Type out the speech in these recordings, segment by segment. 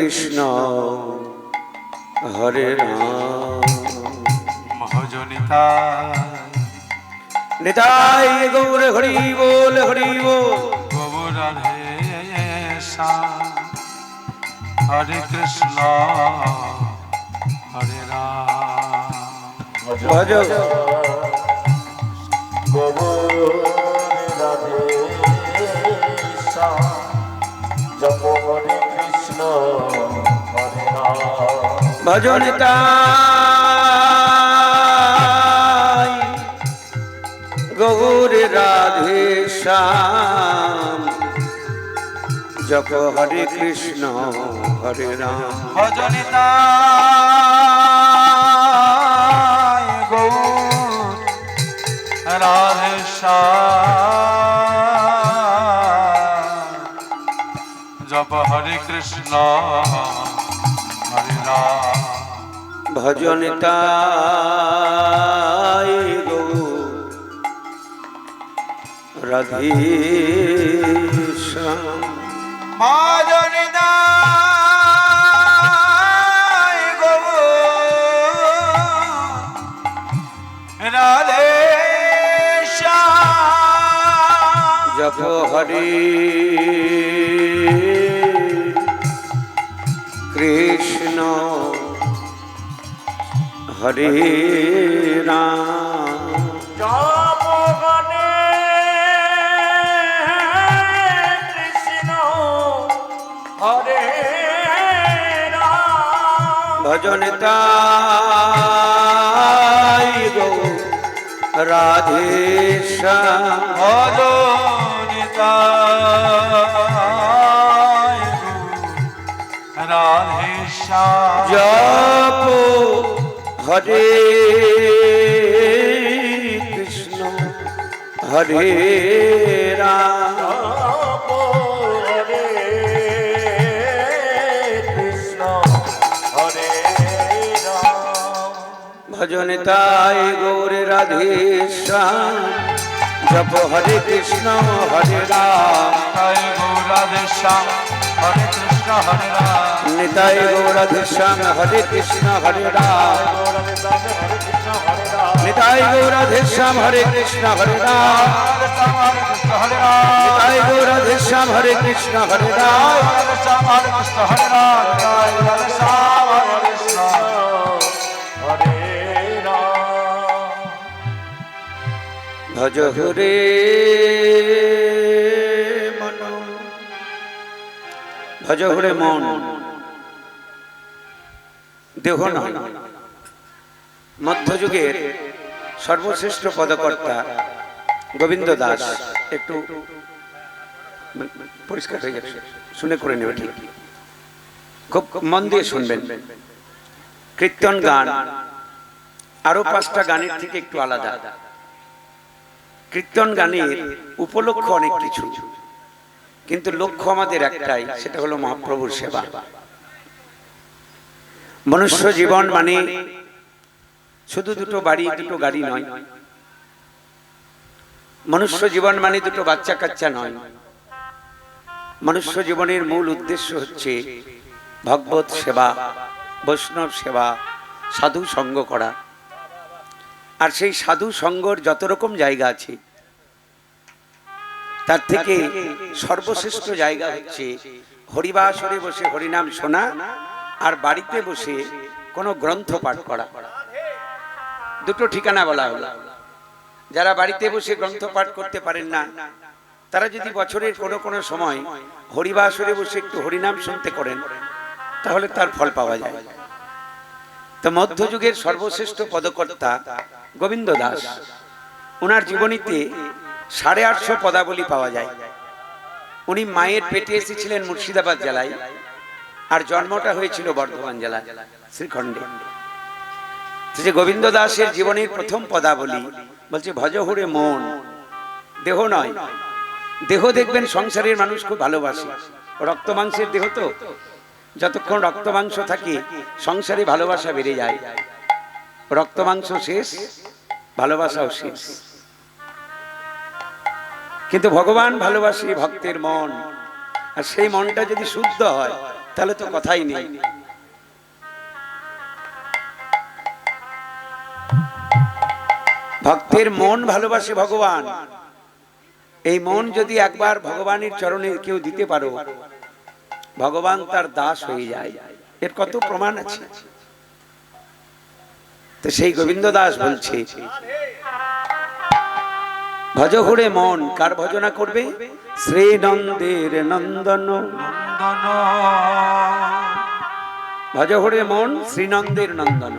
কৃষ্ণ হরে রাম। মহজনিতা নিতাই। গৌর হরি বল হরি বল। গৌরাধে হরে কৃষ্ণ হরে রাম। ভজ। জপ হরে কৃষ্ণ হরে রাম ভজ নিতাই গৌর রাধে শ্যাম। জপ হরে কৃষ্ণ হরে রাম। কৃষ্ণ ভজনিতা গৌ রাধে শ্যাম জপ হরে। কৃষ্ণ। হরে রাম। কৃষ্ণ। হরে রাম। ভজন তাই গো রাধে শ্যাম। ভজনিতা জপ হরে কৃষ্ণ হরে রাম ভজন তাই গৌর রাধে জপ হরে কৃষ্ণ হরে রাম হরে কৃষ্ণ হরে রাম নিতাই গৌরাধে শ্যাম হরে কৃষ্ণ গৌরবে দামে হরে কৃষ্ণ হরে রাম নিতাই গৌরাধে শ্যাম হরে কৃষ্ণ হরে রাম নিতাই গৌরাধে শ্যাম হরে কৃষ্ণ হরে রাম শ্যাম হরে ভজ হরে মন। দেহ নয় মধ্যযুগের সর্বশ্রেষ্ঠ পদকর্তা গোবিন্দ দাস একটু পরিষ্কার হয়ে যাচ্ছে শুনে করে নেবে ঠিক। খুব মন দিয়ে শুনবেন। কীর্তন গান আরও পাঁচটা গানের থেকে একটু আলাদা। কীর্তন গানের উপলক্ষ অনেক কিছু। কিন্তু লক্ষ্য আমাদের একটাই, সেটা হলো মহাপ্রভুর সেবা। মনুষ্য জীবন মানে শুধু দুটো বাড়ি, দুটো গাড়ি নয়। মনুষ্য জীবন মানে দুটো বাচ্চা কাচ্চা নয়। মনুষ্য জীবনের মূল উদ্দেশ্য হচ্ছে ভগবত সেবা, বৈষ্ণব সেবা, সাধু সঙ্গ করা। আর সেই সাধু সঙ্গর যত রকম জায়গা আছে তার থেকে সর্বশ্রেষ্ঠ জায়গা হচ্ছে হরিবাসরে বসে হরিনাম শোনা আর বাড়িতে বসে কোনো গ্রন্থ পাঠ করা। দুটো ঠিকানা বলা হলো। যারা বাড়িতে বসে গ্রন্থ পাঠ করতে পারেন না তারা যদি বছরের কোনো কোনো সময় হরিবাসরে বসে একটু হরিনাম শুনতে করেন তাহলে তার ফল পাওয়া যায়। তো মধ্যযুগের সর্বশ্রেষ্ঠ পদকর্তা গোবিন্দ দাস ওনার জীবনীতে সাড়ে আটশো পদাবলী পাওয়া যায়। উনি মায়ের পেটে এসেছিলেন মুর্শিদাবাদ জেলায়, আর জন্মটা হয়েছিল বর্ধমান জেলা শ্রীখণ্ডে। যে গোবিন্দ দাসের জীবনের প্রথম পদাবলী বলছে ভজহুরে মন। দেহ নয়। দেহ দেখবেন সংসারের মানুষ খুব ভালোবাসে। রক্ত মাংসের দেহ তো। যতক্ষণ রক্ত মাংস থাকে, সংসারে ভালোবাসা বেড়ে যায়। রক্ত মাংস শেষ, ভালোবাসাও শেষ। কিন্তু ভগবান ভালোবাসে ভক্তের মন। আর সেই মনটা যদি শুদ্ধ হয়, তাহলে তো কথাই নেই। ভক্তের মন ভালোবাসে ভগবান। এই মন যদি একবার ভগবানের চরণে কেউ দিতে পারো, ভগবান তার দাস হয়ে যায়। এর কত প্রমাণ আছে? তো সেই গোবিন্দ দাস বলছে ভজ ঘুরে মন, কার ভজনা করবে? শ্রী নন্দের নন্দন। ভজ ঘুরে মন, শ্রীনন্দের নন্দন।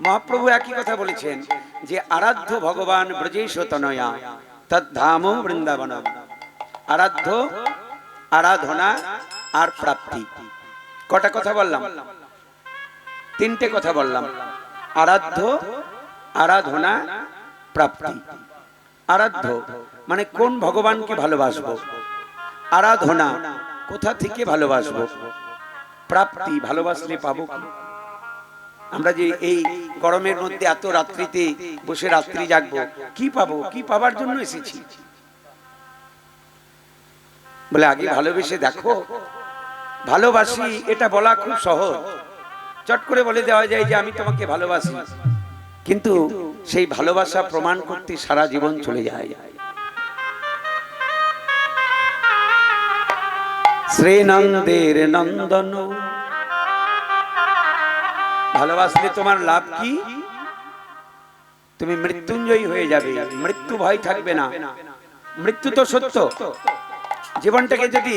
মহাপ্রভু একই কথা বলেছেন যে, আরাধ্য ভগবান ব্রজেশ তনয়া, তদ্ধাম বৃন্দাবন। আরাধ্য, আরাধনা আর প্রাপ্তি। কটা কথা বললাম? তিনটে কথা বললাম। আরাধ্য, আরাধনা, প্রাপ্তি। আরাধ্য মানে কোন ভগবানকে ভালোবাসবো? আরাধনা, কোথা থেকে ভালোবাসবো? প্রাপ্তি, ভালোবাসলে পাবো? আমরা যে এই গরমের মধ্যে এত রাত্রিতে বসে রাত্রি জাগবো, কি পাবো? কি পাবার জন্য এসেছি? বলে, আগে ভালোবেসে দেখো। ভালোবাসি, এটা বলা খুব সহজ। চট করে বলে দেওয়া যায় যে, আমি তোমাকে ভালোবাসি। কিন্তু সেই ভালোবাসা প্রমাণ করতে সারা জীবন চলে যায়। শ্রীনন্দের নন্দন। ভালোবাসলে তোমার লাভ কি? তুমি মৃত্যুঞ্জয়ী হয়ে যাবে। মৃত্যু ভয় থাকবে না। মৃত্যু তো সত্য। জীবনটাকে যদি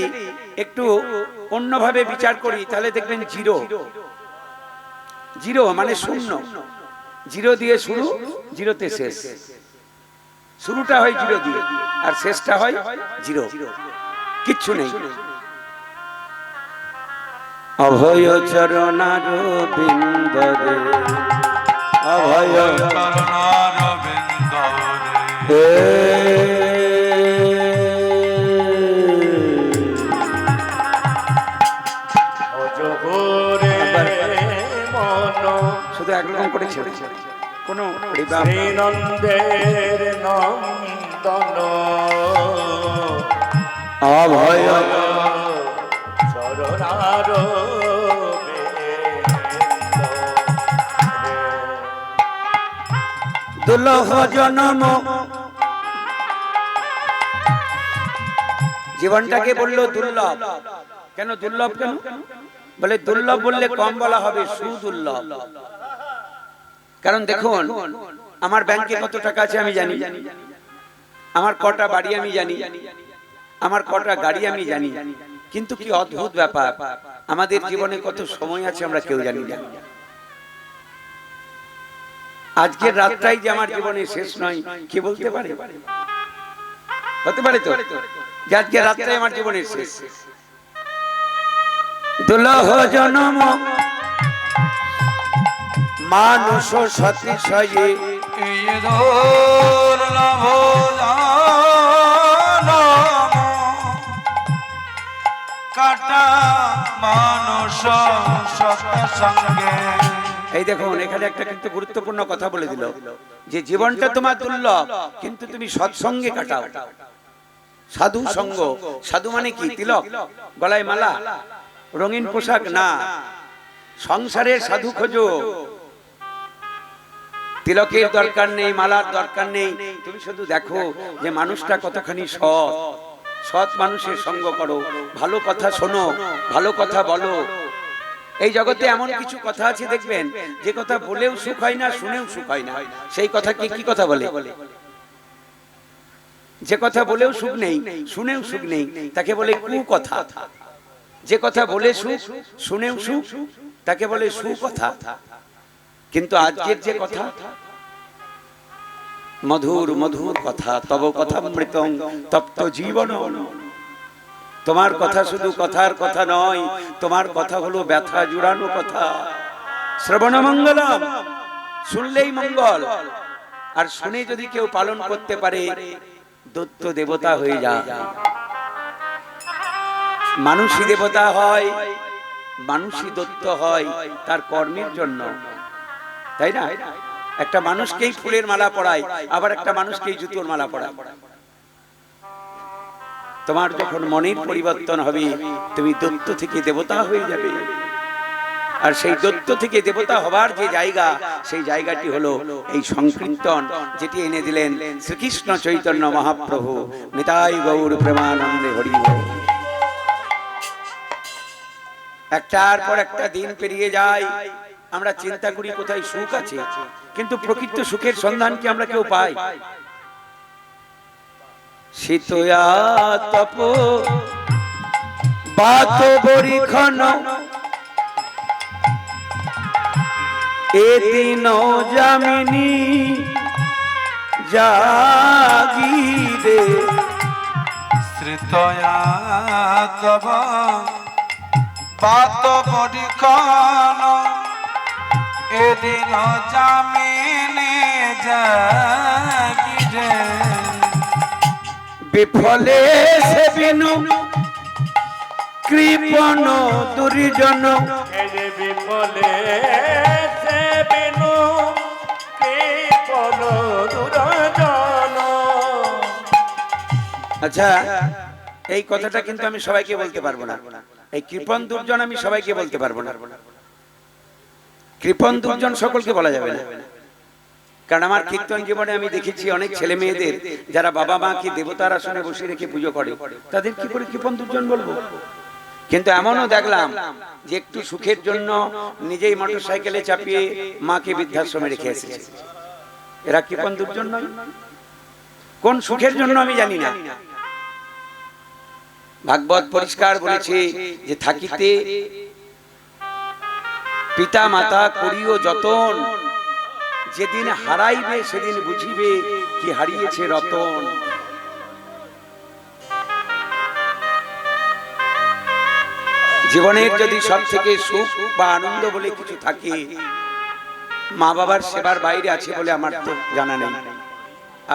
একটু অন্যভাবে বিচার করি, তাহলে দেখবেন জিরো। জিরো মানে শূন্য। জিরো দিয়ে শুরু, জিরোতে শেষ। শুরুটা হয় জিরো দিয়ে, আর শেষটা হয় জিরো। কিচ্ছু নেই। অভয় চরণার বিন্দরে অভয় শ্রীনন্দের নন্দন। অভয়। চরণার দুলহ জনম। জীবনটাকে বলল দুর্লভ। কেন দুর্লভ কেন? বলে দুর্লভ বললে কম বলা হবে সুদুর্লভ। কারণ দেখুন আমার ব্যাংকে কত টাকা আছে আমি জানি। আমার কটা বাড়ি আমি জানি। আমার কটা গাড়ি আমি জানি। কিন্তু কি অদ্ভুত ব্যাপার? আমাদের জীবনে কত সময় আছে আমরা কেউ জানি না। আজকের রাতটাই যে আমার জীবনে শেষ নয় কে বলতে পারে? হতে পারে তো? যে আজকের রাতটাই আমার জীবনের শেষ। দুলহ জনম মানুষ সতী সয়ে এই দুর্লভ কাটা মানুষ এই দেখুন, এখানে একটা কিন্তু গুরুত্বপূর্ণ কথা বলে দিল, যে জীবনটা তোমার দুর্লভ, কিন্তু তুমি সৎসঙ্গে কাটাও। সাধু সঙ্গ, সাধু মানে কি? তিলক, গলায় মালা, রঙিন পোশাক না। সংসারে সাধু খোঁজো তিলকের দরকার নেই, মালার দরকার নেই। তুমি শুধু দেখো যে মানুষটা কতখানি সৎ। সৎ মানুষের সঙ্গ করো, ভালো কথা শোনো, ভালো কথা বলো। এই জগতে এমন কিছু কথা আছে দেখবেন, যে কথা বলেও সুখ হয় না, শুনেও সুখ হয় না। সেই কথাকে কি কথা বলে? যে কথা বলেও সুখ নেই, শুনেও সুখ নেই, তাকে বলে কু কথা যে কথা বলে সুখ, শুনেও সুখ, তাকে বলে সুকথা। কিন্তু আজকের যে কথা, মধুর মধুর কথা, তব কথা মৃতং, তপ্ত জীবন। তোমার কথা শুধু কথার কথা নয়, তোমার কথা হলো ব্যথা জুড়ানো কথা। শ্রবণ মঙ্গলম, শুনলেই মঙ্গল। আর শুনে যদি কেউ পালন করতে পারে, দত্ত দেবতা হয়ে যায় মানুষই দেবতা হয়, মানুষই দত্ত হয় তার কর্মের জন্য। তাই না? একটা মানুষকেই ফুলের মালা পরায়, আবার একটা মানুষকেই জুতোর মালা পরায়। তোমার যখন মনের পরিবর্তন হবে, তুমি দত্ত থেকে দেবতা হয়ে যাবে। আর সেই দত্ত থেকে দেবতা হবার যে জায়গা, সেই জায়গাটি হলো এই সংকীর্তন, যেটি এনে দিলেন শ্রীকৃষ্ণ চৈতন্য মহাপ্রভু। নিতাই গৌর প্রেমানন্দে হরি। একটার পর একটা দিন পেরিয়ে যায় আমরা চিন্তা করি কোথায় সুখ আছে কিন্তু প্রকৃত সুখের সন্ধান কি আমরা কেউ পাই? শীতয়া তপ বাত বরিখন এদিন জামিনী জাগিরে শ্রিতয়া তব পরিকন এদিন জামিনে জাগিরে। বিফলে সে বিনু কৃপণ দুর্জন। বিফলে সে বিনু কৃপণ দুরজন। আচ্ছা এই কথাটা কিন্তু আমি সবাইকে বলতে পারব না। এই কৃপণ দুর্জন আমি সবাইকে বলতে পারব না। কৃপণ দুর্জন সকলকে বলা যাবে না। কারণ আমার কীর্তন জীবনে আমি দেখেছি অনেক ছেলে মেয়েদের যারা বাবা মা কি দেবতার আসনে বসে রেখে পুজো করে। তাদের কি করে কৃপণ দুর্জন বলব? কিন্তু এমনও দেখলাম যে একটু সুখের জন্য নিজেই মোটর সাইকেলে চাপিয়ে মাকে বৃদ্ধাশ্রমে রেখে এসেছে। এরা কৃপণ দুর্জন নয়। কোন সুখের জন্য আমি জানি না। ভাগবত পরিষ্কার বলেছে যে থাকিতে পিতা মাতা করিও যতন। যেদিন হারাইবে সেদিন বুঝিবে কি হারিয়েছে রতন। জীবনের যদি সব থেকে সুখ বা আনন্দ বলে কিছু থাকে মা বাবার সেবার বাইরে আছে বলে আমার তো জানা নেই।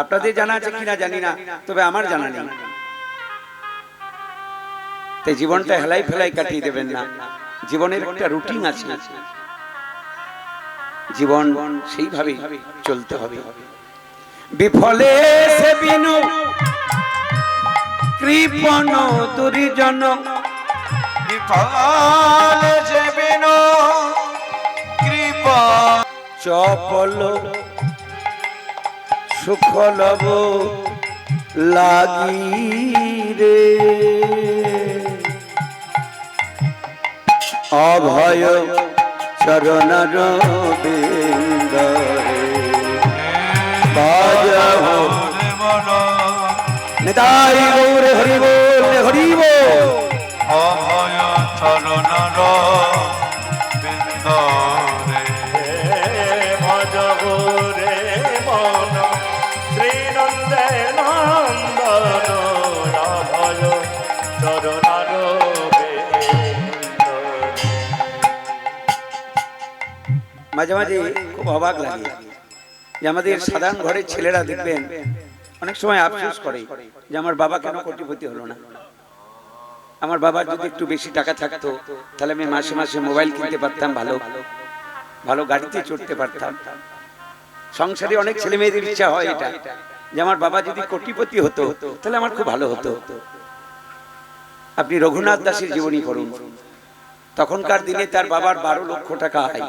আপনাদের জানা আছে কিনা জানি না, তবে আমার জানা নেই। তাই জীবনটা হেলাই ফেলাই কাটিয়ে দেবেন না। জীবনের একটা রুটিন আছে। জীবন সেইভাবে চলতে হবে। বিফলে সে বিনু কৃপণ দুরিজন। বিফল যে বিনো কৃপা চপল সুখ লব লাগি রে অভয় চরণর বিন্দরে নিতাই গৌর হরি বল হরি বল অভয় চরণর বিন্দরে ভজ রে মন শ্রীনন্দে নন্দন ভজ চরণার মাঝে মাঝে খুব অবাক লাগে যে আমাদের সাধারণ ঘরের ছেলেরা দেখবেন, অনেক সময় আফসোস করে যে আমার বাবা কেন কোটিপতি হলো না। আমার বাবার যদি একটু বেশি টাকা থাকতো, তাহলে আমি মাসে মাসে মোবাইল কিনতে পারতাম ভালো ভালো গাড়িতে চড়তে পারতাম। সংসারে অনেক ছেলে মেয়েদের ইচ্ছা হয় এটা, যে আমার বাবা যদি কোটিপতি হতো, তাহলে আমার খুব ভালো হতো। আপনি রঘুনাথ দাসের জীবনী পড়ুন। তখনকার দিনে তার বাবার বারো লক্ষ টাকা আয়।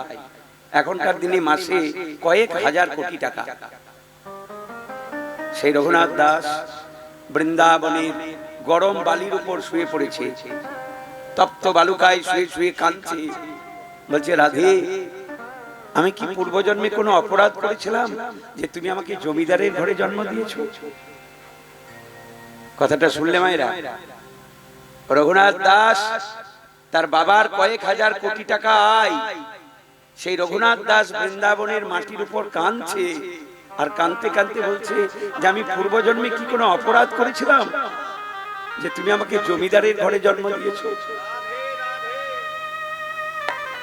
এখনকার দিনে মাসে কয়েক হাজার কোটি টাকা। সেই রঘুনাথ দাস বৃন্দাবনের গরম বালির উপর শুয়ে পড়েছে। তপ্ত বালুকায় শুয়ে শুয়ে কাঁদছে। বলছে রাধে আমি কি পূর্বজন্মে কোনো অপরাধ করেছিলাম যে তুমি আমাকে জমিদারের ঘরে জন্ম দিয়েছ? কথাটা শুনলে মায়েরা। রঘুনাথ দাস তার বাবার কয়েক হাজার কোটি টাকা আয় সেই রঘুনাথ দাস বৃন্দাবনের মাটির উপর কাঁদছে আর কাঁদতে কাঁদতে বলছে যে আমি পূর্বজন্মে কি কোনো অপরাধ করেছিলাম? যে তুমি আমাকে জমিদারের ঘরে জন্ম দিয়েছ।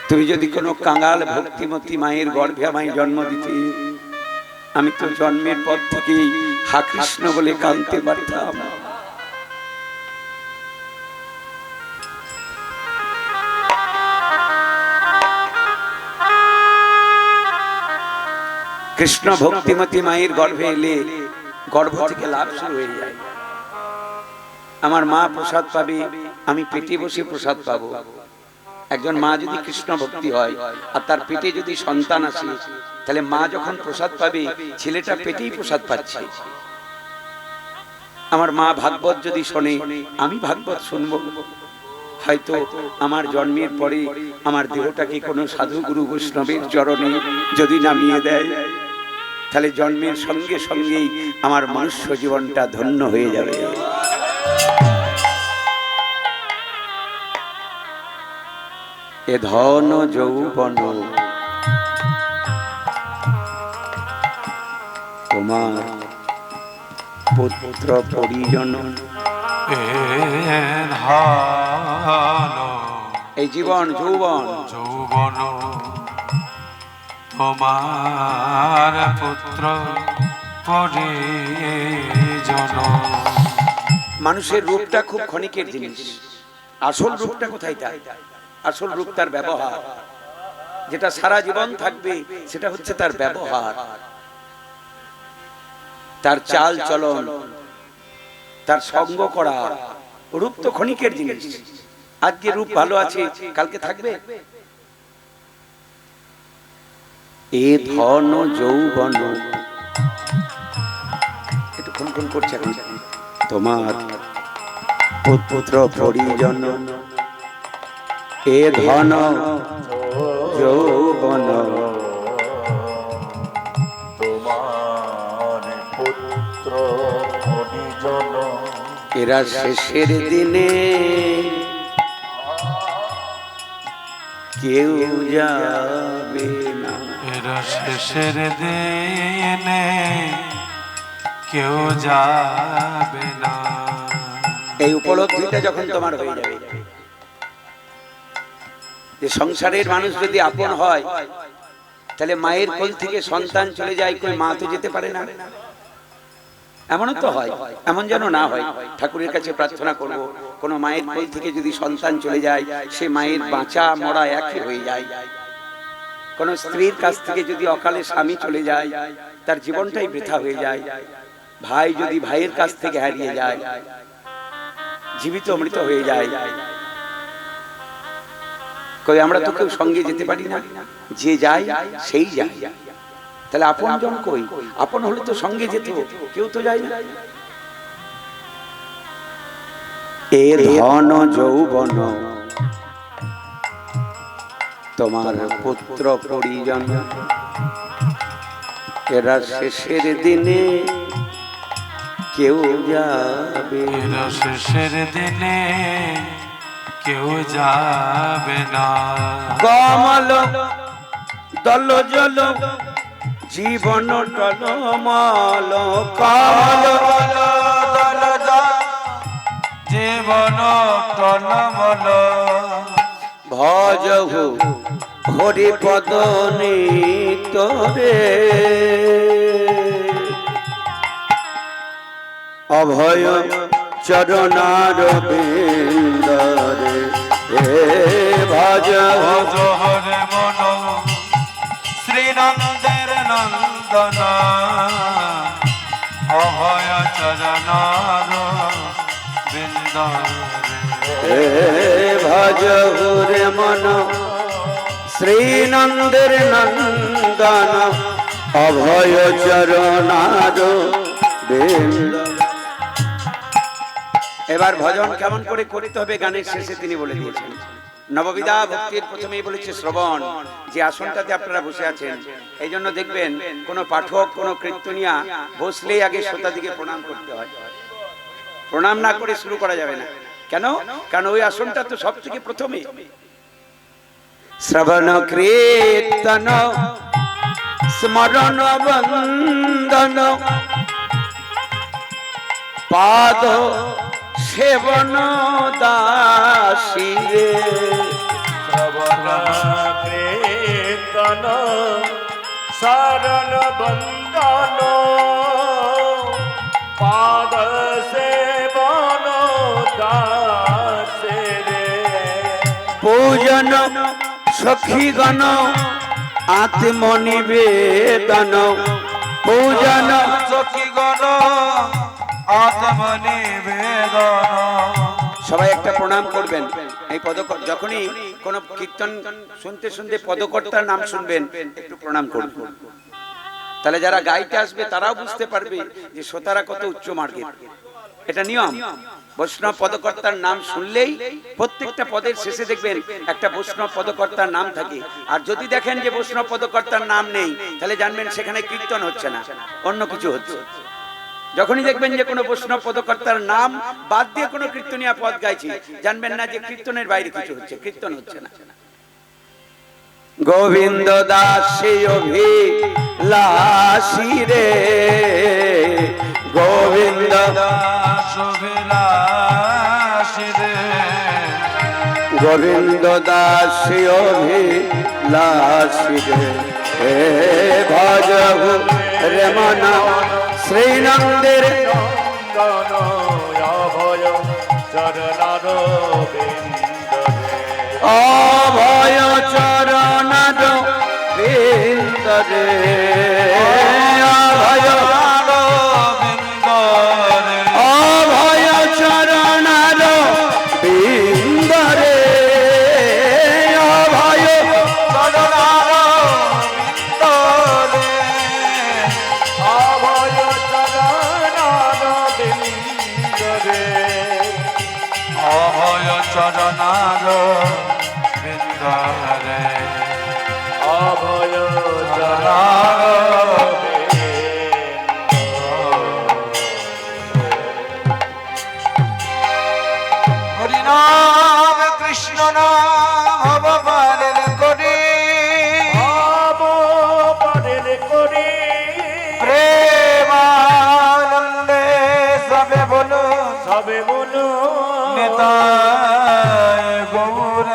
তুমি যদি কোনো কাঙাল ভক্তিমতী মায়ের গর্ভে আমায় জন্ম দিতে, আমি তো জন্মের পর থেকেই হা কৃষ্ণ বলে কাঁদতে পারতাম। কৃষ্ণ ভক্তিমতী মায়ের গর্ভে এলে গর্ভ থেকে লাভ শুরু হয়ে যায়। আমার মা প্রসাদ পাবে আমি পেটে বসে প্রসাদ পাবো। একজন মা যদি কৃষ্ণ ভক্তি হয় আর তার পেটে যদি সন্তান আসে তাহলে মা যখন প্রসাদ পাবে ছেলেটা পেটেই প্রসাদ পাচ্ছে। আমার মা ভাগবত যদি শোনে আমি ভাগবত শুনব। হয়তো আমার জন্মের পরে আমার দেহটাকে কোনো সাধু গুরু বৈষ্ণবের চরণে যদি নামিয়ে দেয়। তাহলে জন্মের সঙ্গে সঙ্গেই আমার মনুষ্য জীবনটা ধন্য হয়ে যাবে। এ ধন যৌবন তোমার পুত্র পরিজন। এই জীবন যৌবন। যৌবন তোমার পুত্র পরিজন মানুষের রূপটা খুব ক্ষণিকের জিনিস। আসল রূপটা কোথায় তার? আসল রূপ তার ব্যবহার। যেটা সারা জীবন থাকবে, সেটা হচ্ছে তার ব্যবহার। তার চাল চলন, তার সঙ্গ করা, রূপ তো ক্ষণিকের জিনিস। আজকে রূপ ভালো আছে, কালকে থাকবে? এ ধন যৌবন। একটু খুন খুন করছে এখন। তোমার পুত্র পরিজন। এ ধন যৌবন। তোমার এরা শেষের দিনে কেউ যাবে। শেষের দিনে কেউ যাবে না। এই উপলব্ধিটা যখন তোমার হয়ে যাবে, যে সংসারের মানুষ যদি আপন হয়, তাহলে মায়ের কোল থেকে সন্তান চলে যায়, কই মা তো যেতে পারে না। এমনও তো হয়, এমন যেন না হয়। ঠাকুরের কাছে প্রার্থনা করব, কোন মায়ের কোল থেকে যদি সন্তান চলে যায়, সে মায়ের বাঁচা মরা একই হয়ে যায়। কোন স্ত্রীর কাছ থেকে যদি অকালে স্বামী চলে যায়, তার জীবনটাই বৃথা হয়ে যায়। ভাই যদি ভাইয়ের কাছ থেকে হারিয়ে যায়, জীবিত মৃত হয়ে যায়। কই, আমরা তো কেউ সঙ্গে যেতে পারি না। যে যায়, সেই যায়। তাহলে আপন জন কই? আপন হলে তো সঙ্গে যেত, কেউ তো যায় না। এ ধন যৌবন তোমার পুত্র পরিজন। এরা শেষের দিনে কেউ যাবে এরা শেষের দিনে কেউ যাবে না। কমল দল জল জীবন টলমল। কমল জীবন টলমল। ভজহু হরি পদ তোরে অভয় চরণার বিন্দরে হে ভজ জহরে মন শ্রীনন্দের নন্দন। অভয় চরণার বিন্দরে হে ভজ রে মন। শ্রীনন্দের নন্দন, অভয় চরণার এবার ভজন কেমন করে করতে হবে গানের শেষে তিনি বলে দিয়েছেন। নববিধা ভক্তির প্রথমেই বলেছে শ্রবণ, যে আসনটাতে আপনারা বসে আছেন এই জন্য দেখবেন কোন পাঠক, কোন কীর্তনিয়া বসলেই আগে শ্রোতা দিকে প্রণাম করতে হয়। প্রণাম না করে শুরু করা যাবে না। কেন? কারণ ওই আসনটা তো সব থেকে প্রথমে। শ্রবণ কীর্তন স্মরণ বন্দন পাদ সেবন দাসী শ্রবণ কীর্তন শরণ বন্দন পাদ সেবন পূজন সখীগণ আত্মনিবেদন পূজন সখীগণ আত্মনিবেদন সবাই একটা প্রণাম করবেন। এই পদক যখনই কোন কীর্তন শুনতে শুনতে পদকর্তার নাম শুনবেন, একটু প্রণাম করবেন তাহলে যারা গাইতে আসবে, তারাও বুঝতে পারবে যে শ্রোতারা কত উচ্চ মার্গের। এটা নিয়ম। বৈষ্ণব পদকর্তার নাম শুনলেই প্রত্যেকটা পদের শেষে দেখবেন একটা বৈষ্ণব পদকর্তার নাম থাকে। আর যদি দেখেন যে বৈষ্ণব পদকর্তার নাম নেই তাহলে জানবেন সেখানে কীর্তন হচ্ছে না অন্য কিছু হচ্ছে। যখনই দেখবেন যে কোনো বৈষ্ণব পদকর্তার নাম বাদ দিয়ে কোনো কীর্তনিয়া পদ গাইছে জানবেন না যে কীর্তনের বাইরে কিছু হচ্ছে কীর্তন হচ্ছে না। গোবিন্দ দাসী অভিলাষী রে গোবিন্দ দাসবিলাসী গোবিন্দ দাসী অভিলাষী। রে হে ভজ রে মন শ্রীনন্দের অভয় চরণার বিন্দরে সবে বলো সবে বলো। নেতা গৌর